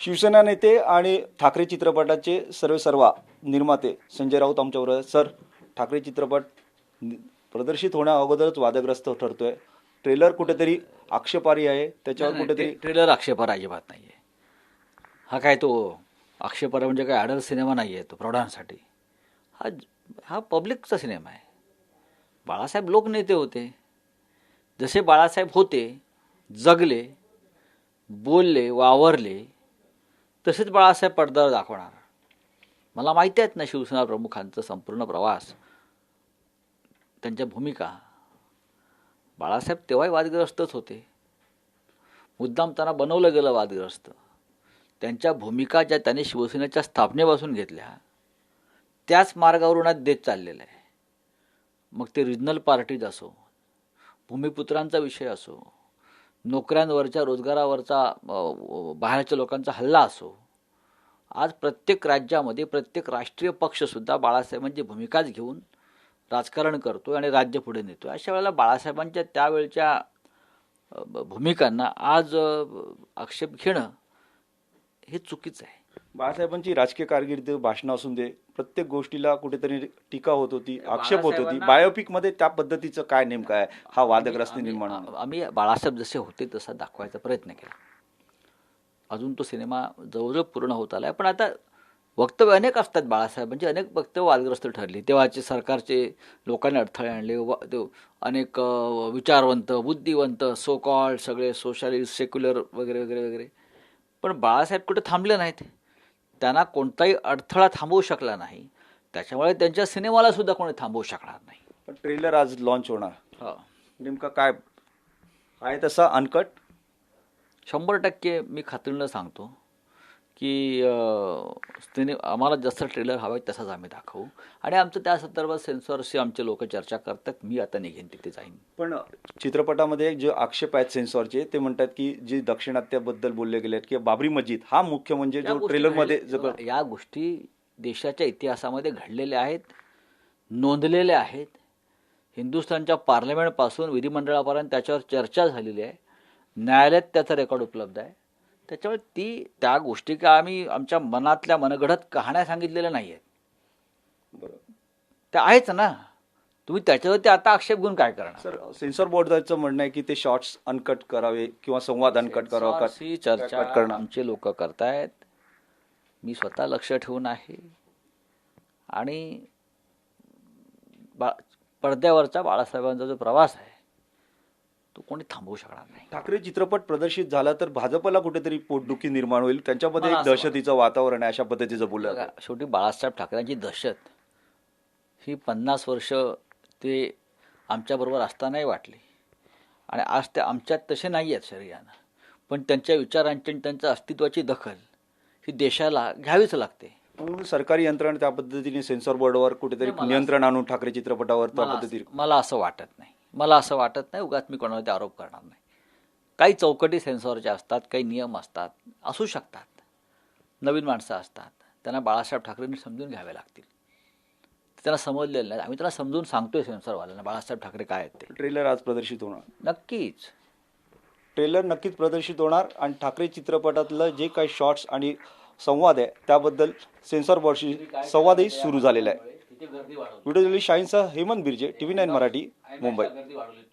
शिवसेना नेते आणि ठाकरे चित्रपटाचे सर्व सर्वा निर्माते संजय राऊत आमच्याबरोबर. सर ठाकरे चित्रपट प्रदर्शित होण्या अगोदरच वादग्रस्त ठरतोय. ट्रेलर कुठेतरी आक्षेपारी आहे. त्याच्यावर कुठेतरी ट्रे- ट्रेलर आक्षेपार अजिबात नाही आहे हा काय तो आक्षेपार म्हणजे काय अडल सिनेमा नाही आहे तो प्रौढांसाठी. हा हा पब्लिकचा सिनेमा आहे. बाळासाहेब लोकनेते होते. जसे बाळासाहेब होते जगले बोलले वावरले तसेच बाळासाहेब पडद्यावर दाखवणार. मला माहिती आहेत ना शिवसेना प्रमुखांचा संपूर्ण प्रवास त्यांच्या भूमिका. बाळासाहेब तेव्हाही वादग्रस्तच होते. मुद्दाम त्यांना बनवलं गेलं वादग्रस्त. त्यांच्या भूमिका ज्या त्यांनी शिवसेनेच्या स्थापनेपासून घेतल्या त्याच मार्गावरून आज देत चाललेलं आहे. मग ते रिजनल पार्टीज असो भूमिपुत्रांचा विषय असो नोकऱ्यांवरच्या रोजगारावरचा बाहेरच्या लोकांचा हल्ला असो. आज प्रत्येक राज्यामध्ये प्रत्येक राष्ट्रीय पक्षसुद्धा बाळासाहेबांची भूमिकाच घेऊन राजकारण करतो आणि राज्य पुढे नेतो अशा वेळेला बाळासाहेबांच्या त्यावेळच्या भूमिकांना आज आक्षेप घेणं हे चुकीचं आहे. बाळासाहेबांची राजकीय कारकिर्द भाषणं असून दे प्रत्येक गोष्टीला कुठेतरी टीका होत होती आक्षेप होत होती. बाळासाहेबांना- बायोपिकमध्ये त्या पद्धतीचं काय नेमकं आहे? हा वादग्रस्त निर्माण. आम्ही बाळासाहेब जसे होते तसा दाखवायचा प्रयत्न केला. अजून तो सिनेमा जवळजवळ पूर्ण होत आलाय. पण आता वक्तव्य अनेक असतात बाळासाहेबांची अनेक वक्तव्य वादग्रस्त ठरली. तेव्हाचे सरकारचे लोकांनी अडथळे आणले. व- ते अनेक विचारवंत बुद्धिवंत सो कॉल्ड सगळे सोशलिस्ट सेक्युलर वगैरे वगैरे वगैरे. पण बाळासाहेब कुठे थांबले नाहीत? त्यांना कोणताही अडथळा थांबवू शकला नाही. त्याच्यामुळे त्यांच्या सिनेमाला सुद्धा कोणी थांबवू शकणार नाही. पण ट्रेलर आज लॉन्च होणार. हो. नेमका काय आहे तसा अनकट शंभर टक्के मी खात्रीनं सांगतो. की सिने आम्हाला जसं ट्रेलर हवं आहे तसंच आम्ही दाखवू. आणि आमचं त्या संदर्भात सेन्सॉरशी आमचे लोक चर्चा करतात. मी आता निघेन तिथे जाईन. पण चित्रपटामध्ये जे आक्षेप आहेत सेन्सॉरचे ते म्हणतात की जी दक्षिणात्याबद्दल बोलले गेले आहेत की बाबरी मस्जिद हा मुख्य म्हणजे जो ट्रेलरमध्ये या गोष्टी देशाच्या इतिहासामध्ये घडलेल्या आहेत नोंदलेल्या आहेत. हिंदुस्थानच्या पार्लमेंटपासून विधिमंडळापर्यंत त्याच्यावर चर्चा झालेली आहे. न्यायालयात त्याचा रेकॉर्ड उपलब्ध आहे. त्याच्यामुळे ती त्या गोष्टी का आम्ही आमच्या मनातल्या मनगढत कहाण्या सांगितलेल्या नाही आहेत बरोबर. त्या आहेच ना. तुम्ही त्याच्यावरती आता आक्षेप घेऊन काय करणार? सर सेन्सॉर बोर्डाचं म्हणणं आहे की ते शॉर्ट्स अनकट करावे किंवा संवाद अनकट करावा ही चर्चा करणं. आमचे लोक करतायत. मी स्वतः लक्ष ठेवून आहे. आणि बा पडद्यावरचा बाळासाहेबांचा जो प्रवास आहे तो कोणी थांबवू शकणार नाही. ठाकरे चित्रपट प्रदर्शित झाला तर भाजपला कुठेतरी पोटदुखी निर्माण होईल. त्यांच्यामध्ये एक दहशतीचं वातावरण आहे अशा पद्धतीचं बोललं. शेवटी बाळासाहेब ठाकरेंची दहशत ही पन्नास वर्ष ते आमच्याबरोबर असतानाही वाटली. आणि आज ते आमच्यात तसे नाही आहेत शरीरानं. पण त्यांच्या विचारांची आणि त्यांच्या अस्तित्वाची दखल ही देशाला घ्यावीच लागते. म्हणून सरकारी यंत्रणा त्या पद्धतीने सेन्सॉर बोर्डवर कुठेतरी नियंत्रण आणून ठाकरे चित्रपटावर त्या पद्धतीने मला असं वाटत नाही. मला असं वाटत नाही उगाच मी कोणावरती आरोप करणार नाही. काही चौकटी सेन्सॉरच्या असतात काही नियम असतात असू शकतात. नवीन माणसं असतात. त्यांना बाळासाहेब ठाकरेंनी समजून घ्यावे लागतील. त्यांना समजलेलं नाही. आम्ही त्यांना समजून सांगतोय सेन्सॉरवाल्यांना बाळासाहेब ठाकरे काय आहेत ते. ट्रेलर आज प्रदर्शित होणार. नक्कीच. ट्रेलर नक्कीच प्रदर्शित होणार आणि ठाकरे चित्रपटातलं जे काही शॉर्ट्स आणि संवाद आहे त्याबद्दल सेन्सॉर बोर्डशी संवादही सुरू झालेला आहे. व्हिडिओ शाहीनसह हेमंत बिर्जे टीव्ही नाईन मराठी मुंबई. गर्दी वाढवली.